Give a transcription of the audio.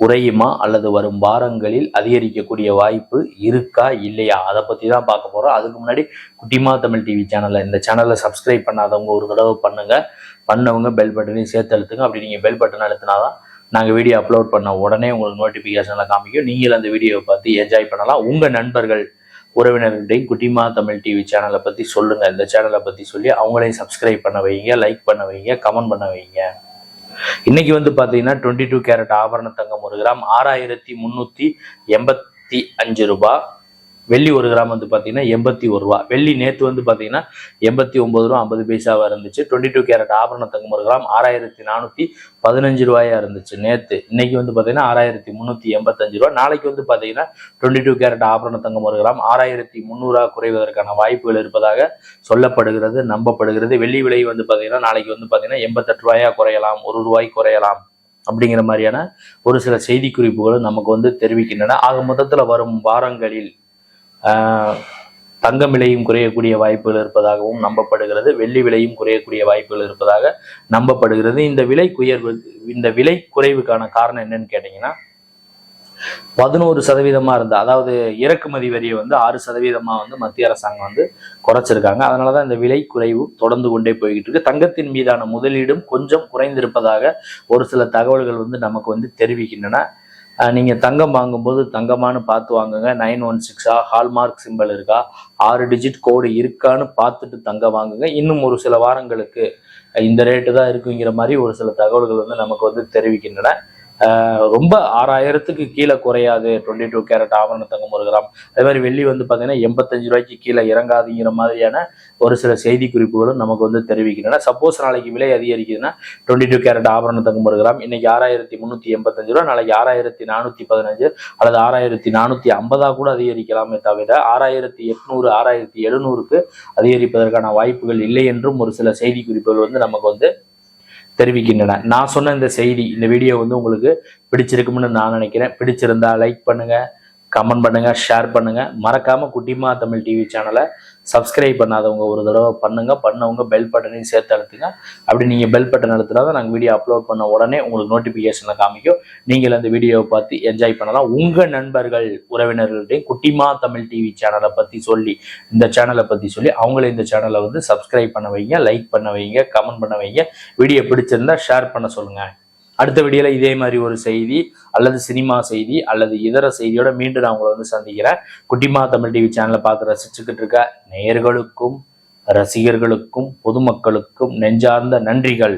குறையுமா அல்லது வரும் வாரங்களில் அதிகரிக்கக்கூடிய வாய்ப்பு இருக்கா இல்லையா? அதை பற்றி தான் பார்க்க போகிறோம் அதுக்கு முன்னாடி குட்டிமா தமிழ் டிவி சேனலை இந்த சேனலை சப்ஸ்கிரைப் பண்ணாதவங்க ஒரு தடவை பண்ணுங்க. பண்ணவங்க பெல் பட்டனையும் சேர்த்து அழுத்துங்க. அப்படி நீங்கள் பெல் பட்டன் அழுத்தினாதான் நாங்கள் வீடியோ அப்லோட் பண்ண உடனே உங்களுக்கு நோட்டிஃபிகேஷனில் காமிக்கும். நீங்கள் அந்த வீடியோவை பார்த்து என்ஜாய் பண்ணலாம். உங்கள் நண்பர்கள் உறவினர்கிட்டையும் குட்டிமா தமிழ் டிவி சேனலை பற்றி சொல்லுங்கள் இந்த சேனலை பற்றி சொல்லி அவங்களையும் சப்ஸ்கிரைப் பண்ண வைங்க லைக் பண்ண வைங்க கமெண்ட் பண்ண வைங்க. இன்னைக்கு வந்து பார்த்தீங்கன்னா டுவெண்ட்டி டூ கேரட் ஆபரண தங்கம் ஒரு கிராம் ஆறாயிரத்தி முந்நூற்றி எண்பத்தி அஞ்சு ரூபாய் வெள்ளி ஒரு கிராம் வந்து பார்த்தீங்கன்னா எண்பத்தி ஒரு ரூபா. வெள்ளி நேற்று வந்து பார்த்தீங்கன்னா எண்பத்தி ஒன்பது ரூபா ஐம்பது பைசாவாக இருந்துச்சு. டுவெண்ட்டி டூ கேரட் ஆபரண தங்கம் ஒரு கிராம் ஆறாயிரத்தி நானூற்றி பதினஞ்சு ரூபாயா இருந்துச்சு நேற்று இன்னைக்கு வந்து பார்த்தீங்கன்னா ஆறாயிரத்தி முந்நூற்றி எண்பத்தஞ்சு ரூபா. நாளைக்கு வந்து பார்த்தீங்கன்னா டுவெண்ட்டி டூ கேரட் ஆபரண தங்கம் ஒரு கிராம் ஆறாயிரத்தி முந்நூறுரூவா குறைவதற்கான வாய்ப்புகள் இருப்பதாக சொல்லப்படுகிறது நம்பப்படுகிறது. வெள்ளி விலை வந்து பார்த்தீங்கன்னா நாளைக்கு வந்து பார்த்தீங்கன்னா எண்பத்தெட்டு ரூபாயாக குறையலாம் ஒரு ரூபாய் குறையலாம். அப்படிங்கிற மாதிரியான ஒரு சில செய்தி குறிப்புகளும் நமக்கு வந்து தெரிவிக்கின்றன. ஆக மொத்தத்தில் வரும் வாரங்களில் தங்கம் விலையும் குறையக்கூடிய வாய்ப்புகள் இருப்பதாகவும் நம்பப்படுகிறது. வெள்ளி விலையும் குறையக்கூடிய வாய்ப்புகள் இருப்பதாக நம்பப்படுகிறது. இந்த விலை குயர்வு இந்த விலை குறைவுக்கான காரணம் என்னன்னு கேட்டீங்கன்னா பதினோரு சதவீதமாக இருந்தால் அதாவது இறக்குமதி வரியை வந்து ஆறு சதவீதமாக வந்து மத்திய அரசாங்கம் வந்து குறைச்சிருக்காங்க. அதனாலதான் இந்த விலை குறைவு தொடர்ந்து கொண்டே போய்கிட்டு இருக்கு. தங்கத்தின் மீதான முதலீடும் கொஞ்சம் குறைந்திருப்பதாக ஒரு சில தகவல்கள் வந்து நமக்கு வந்து தெரிவிக்கின்றன. நீங்கள் தங்கம் வாங்கும்போது தங்கமானு பார்த்து வாங்குங்க. நைன் ஒன் சிக்ஸா? ஹால்மார்க் சிம்பிள் இருக்கா? ஆறு டிஜிட் கோடு இருக்கான்னு பார்த்துட்டு தங்கம் வாங்குங்க. இன்னும் ஒரு சில வாரங்களுக்கு இந்த ரேட்டு தான் இருக்குங்கிற மாதிரி ஒரு சில தகவல்கள் வந்து நமக்கு வந்து தெரிவிக்கின்றன. ரொம்ப ஆறாயிரத்துக்கு கீழே குறையாது. டுவெண்ட்டி டூ கேரட் ஆவரண தங்கம் ஒரு கிராம். அதே மாதிரி வெள்ளி வந்து பார்த்தீங்கன்னா எண்பத்தஞ்சு ரூபாய்க்கு கீழே இறங்காதுங்கிற மாதிரியான ஒரு சில செய்தி குறிப்புகளும் நமக்கு வந்து தெரிவிக்கின்றன. சப்போஸ் நாளைக்கு விலை அதிகரிக்குதுன்னா டுவெண்ட்டி டூ கேரட் ஆபரண தங்கம் ஒரு கிராம். இன்னைக்கு ஆறாயிரத்தி முந்நூற்றி எண்பத்தஞ்சு ரூபா நாளைக்கு ஆறாயிரத்தி நானூற்றி பதினஞ்சு அல்லது ஆறாயிரத்தி நானூற்றி ஐம்பதாக கூட அதிகரிக்கலாமே தவிர ஆறாயிரத்தி எட்நூறு ஆறாயிரத்தி எழுநூறுக்கு அதிகரிப்பதற்கான வாய்ப்புகள் இல்லை என்றும் ஒரு சில செய்தி குறிப்புகள் வந்து நமக்கு வந்து தெரிவிக்கின்றன. நான் சொன்ன இந்த செய்தி இந்த வீடியோ வந்து உங்களுக்கு பிடிச்சிருக்கும்னு நான் நினைக்கிறேன். பிடிச்சிருந்தா லைக் பண்ணுங்கள் கமெண்ட் பண்ணுங்கள் ஷேர் பண்ணுங்கள் மறக்காமல் குட்டிமா தமிழ் டிவி சேனலை சப்ஸ்கிரைப் பண்ணாதவங்க ஒரு தடவை பண்ணுங்கள் பண்ணவங்க பெல் பட்டனையும் சேர்த்து அழுத்துங்க. அப்படி நீங்கள் பெல் பட்டன் அழுத்தினா தான் நாங்கள் வீடியோ அப்லோட் பண்ண உடனே உங்களுக்கு நோட்டிஃபிகேஷனில் காமிக்கும். நீங்கள் அந்த வீடியோவை பார்த்து என்ஜாய் பண்ணலாம். உங்கள் நண்பர்கள் உறவினர்கள்ட்டையும் குட்டிமா தமிழ் டிவி சேனலை பற்றி சொல்லி இந்த சேனலை பற்றி சொல்லி அவங்கள இந்த சேனலை வந்து சப்ஸ்கிரைப் பண்ண வைங்க லைக் பண்ண வைங்க கமெண்ட் பண்ண வைங்க. வீடியோ பிடிச்சிருந்தா ஷேர் பண்ண சொல்லுங்கள் அடுத்த வீடியோல இதே மாதிரி ஒரு செய்தி அல்லது சினிமா செய்தி அல்லது இதர செய்தியோட மீண்டும் நான் உங்களை வந்து சந்திக்கிறேன். குட்டிமா தமிழ் டிவி சேனலை பார்த்து ரசிச்சுக்கிட்டு இருக்க நேயர்களுக்கும் ரசிகர்களுக்கும் பொதுமக்களுக்கும் நெஞ்சார்ந்த நன்றிகள்.